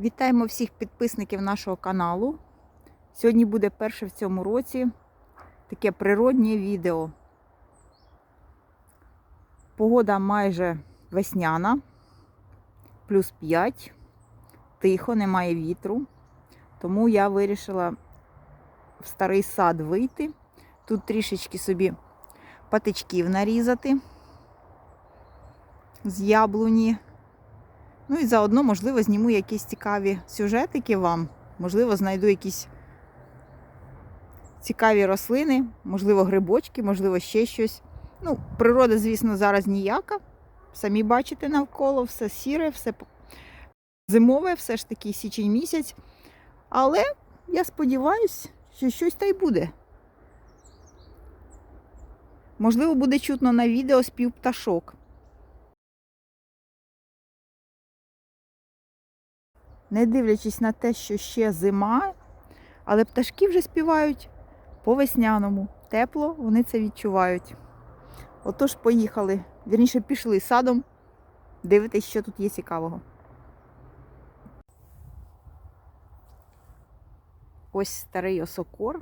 Вітаємо всіх підписників нашого каналу. Сьогодні буде перше в цьому році таке природнє відео. Погода майже весняна, плюс 5, тихо, немає вітру. Тому я вирішила в старий сад вийти. Тут трішечки собі патичків нарізати з яблуні. Ну і заодно, можливо, зніму якісь цікаві сюжетики вам. Можливо, знайду якісь цікаві рослини, можливо, грибочки, можливо, ще щось. Ну, природа, звісно, зараз ніяка. Самі бачите навколо, все сіре, все зимове, все ж таки січень місяць. Але я сподіваюся, що щось та й буде. Можливо, буде чутно на відео спів пташок. Не дивлячись на те, що ще зима, але пташки вже співають по весняному. Тепло, вони це відчувають. Отож, поїхали. Вірніше, пішли садом. Дивитись, що тут є цікавого. Ось старий осокор,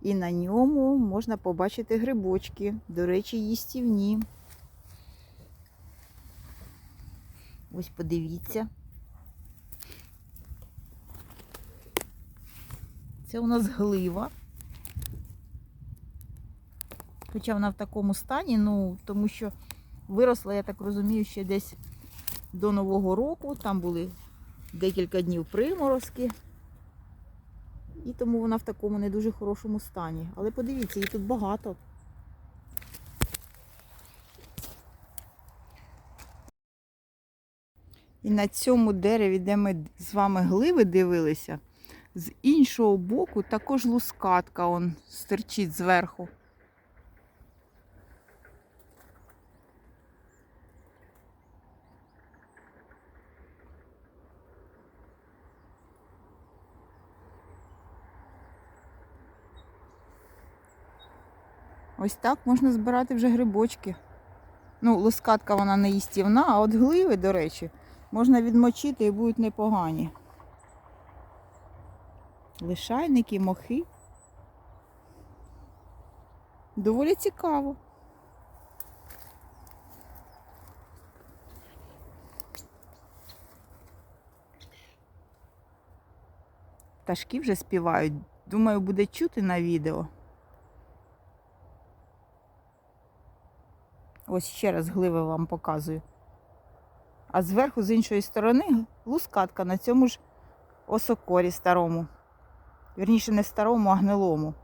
і на ньому можна побачити грибочки, до речі, їстівні. Ось подивіться. Це у нас глива. Хоча вона в такому стані, ну, тому що виросла, я так розумію, ще десь до Нового року. Там були декілька днів приморозки. І тому вона в такому не дуже хорошому стані. Але подивіться, її тут багато. І на цьому дереві, де ми з вами гливи дивилися, з іншого боку також лускатка он стирчить зверху. Ось так можна збирати вже грибочки. Ну, лускатка вона не їстівна, а от гливи, до речі, можна відмочити і будуть непогані лишайники, мохи. Доволі цікаво. Пташки вже співають. Думаю, буде чути на відео. Ось ще раз гливи вам показую. А зверху, з іншої сторони, лускатка на цьому ж осокорі старому. Вірніше, не старому, а гнилому.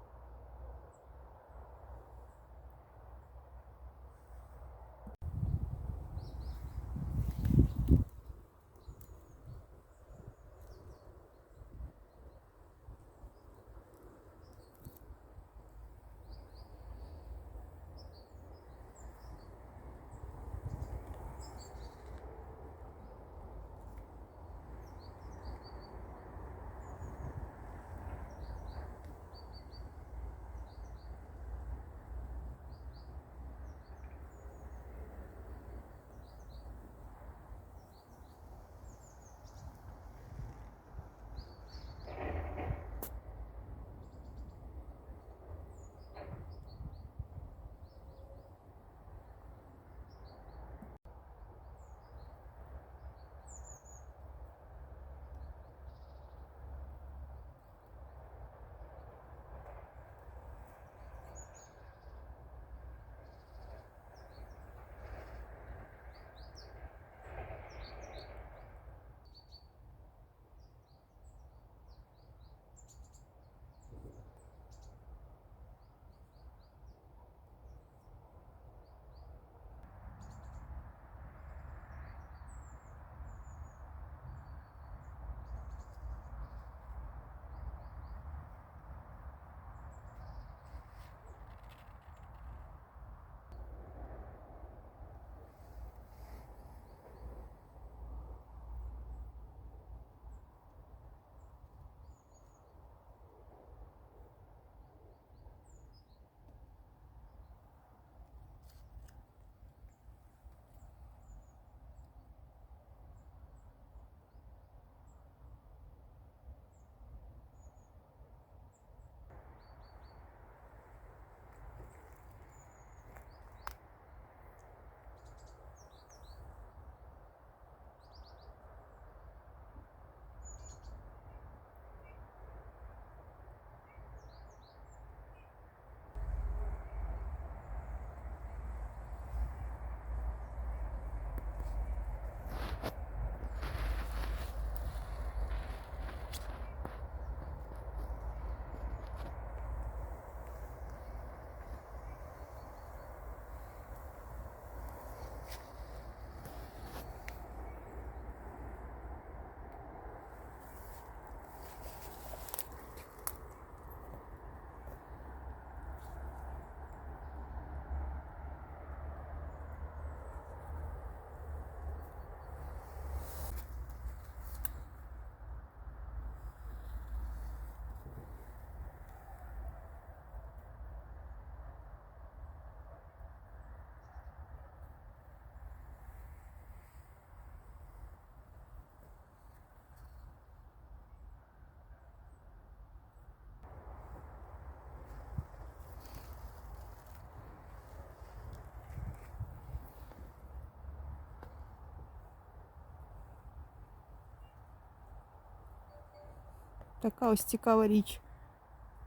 Така ось цікава річ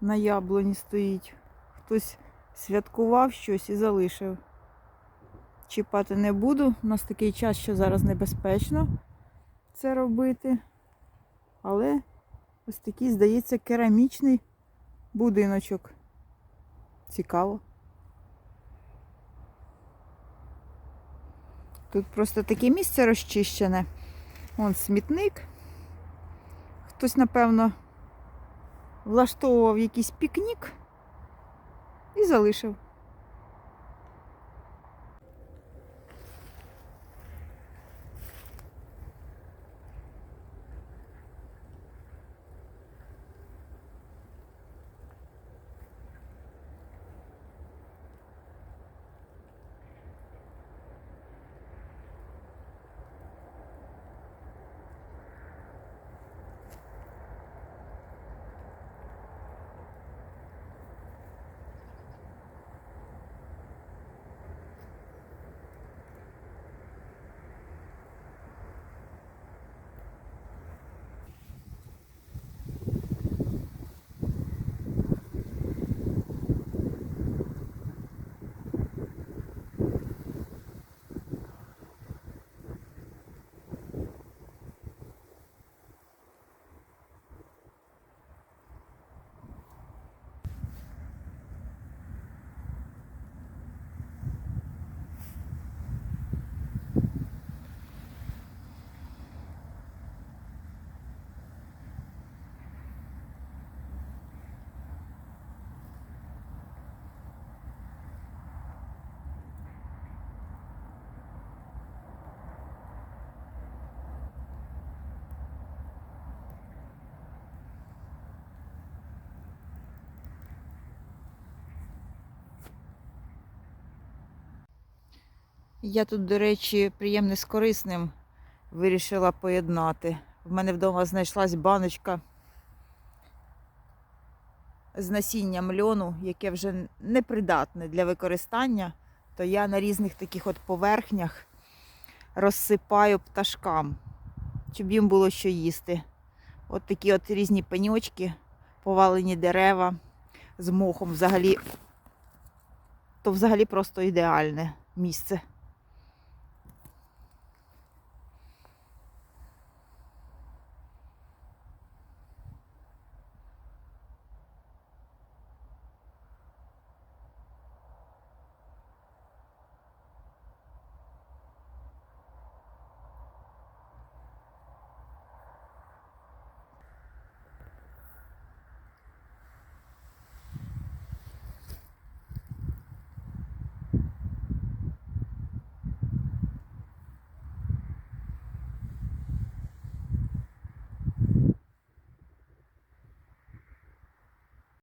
на яблуні стоїть. Хтось святкував щось і залишив. Чіпати не буду. У нас такий час, що зараз небезпечно це робити. Але ось такий, здається, керамічний будиночок. Цікаво. Тут просто таке місце розчищене. Вон смітник. Хтось, напевно, влаштовував якийсь пікнік і залишив. Я тут, до речі, приємне з корисним вирішила поєднати. В мене вдома знайшлась баночка з насінням льону, яке вже непридатне для використання, то я на різних таких от поверхнях розсипаю пташкам, щоб їм було що їсти. От такі от різні пеньочки, повалені дерева з мохом взагалі, то взагалі просто ідеальне місце.